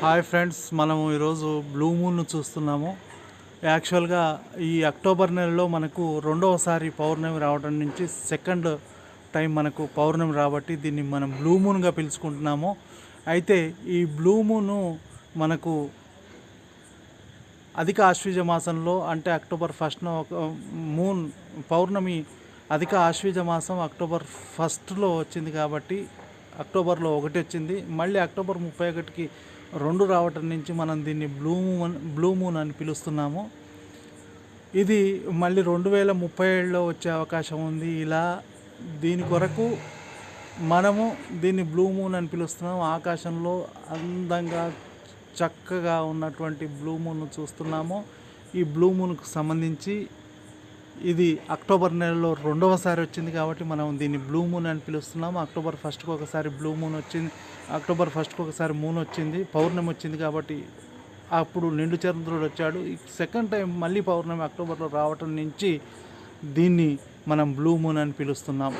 Hi friends మనము ఈరోజు blue మూన్ను చూస్తున్నాము. యాక్చువల్గా ఈ అక్టోబర్ నెలలో మనకు రెండవసారి పౌర్ణమి రావడం నుంచి సెకండ్ టైం మనకు పౌర్ణమి రాబట్టి దీన్ని మనం బ్లూ మూన్గా పిలుచుకుంటున్నాము. అయితే ఈ బ్లూ మూను మనకు అధిక ఆశ్వీజ మాసంలో అంటే అక్టోబర్ ఫస్ట్న ఒక మూన్ పౌర్ణమి అధిక ఆశ్వీజ మాసం అక్టోబర్ ఫస్ట్లో వచ్చింది కాబట్టి అక్టోబర్లో ఒకటి వచ్చింది. మళ్ళీ అక్టోబర్ ముప్పై ఒకటికి రెండు రావటం నుంచి మనం దీన్ని బ్లూ మూన్ బ్లూ మూన్ అని పిలుస్తున్నాము. ఇది మళ్ళీ రెండు వేల ముప్పై ఏడులో వచ్చే అవకాశం ఉంది. ఇలా దీని కొరకు మనము దీన్ని బ్లూ మూన్ అని పిలుస్తున్నాము. ఆకాశంలో అందంగా చక్కగా ఉన్నటువంటి బ్లూ మూన్ చూస్తున్నాము. ఈ బ్లూ మూన్కు సంబంధించి ఇది అక్టోబర్ నెలలో రెండవసారి వచ్చింది కాబట్టి మనం దీన్ని బ్లూ మూన్ అని పిలుస్తున్నాం. అక్టోబర్ ఫస్ట్కి ఒకసారి బ్లూ మూన్ వచ్చింది. అక్టోబర్ ఫస్ట్కి ఒకసారి మూన్ వచ్చింది. పౌర్ణమి వచ్చింది కాబట్టి అప్పుడు నిండు చంద్రుడు వచ్చాడు. సెకండ్ టైం మళ్ళీ పౌర్ణమి అక్టోబర్లో రావటం నుంచి దీన్ని మనం బ్లూ మూన్ అని పిలుస్తున్నాం.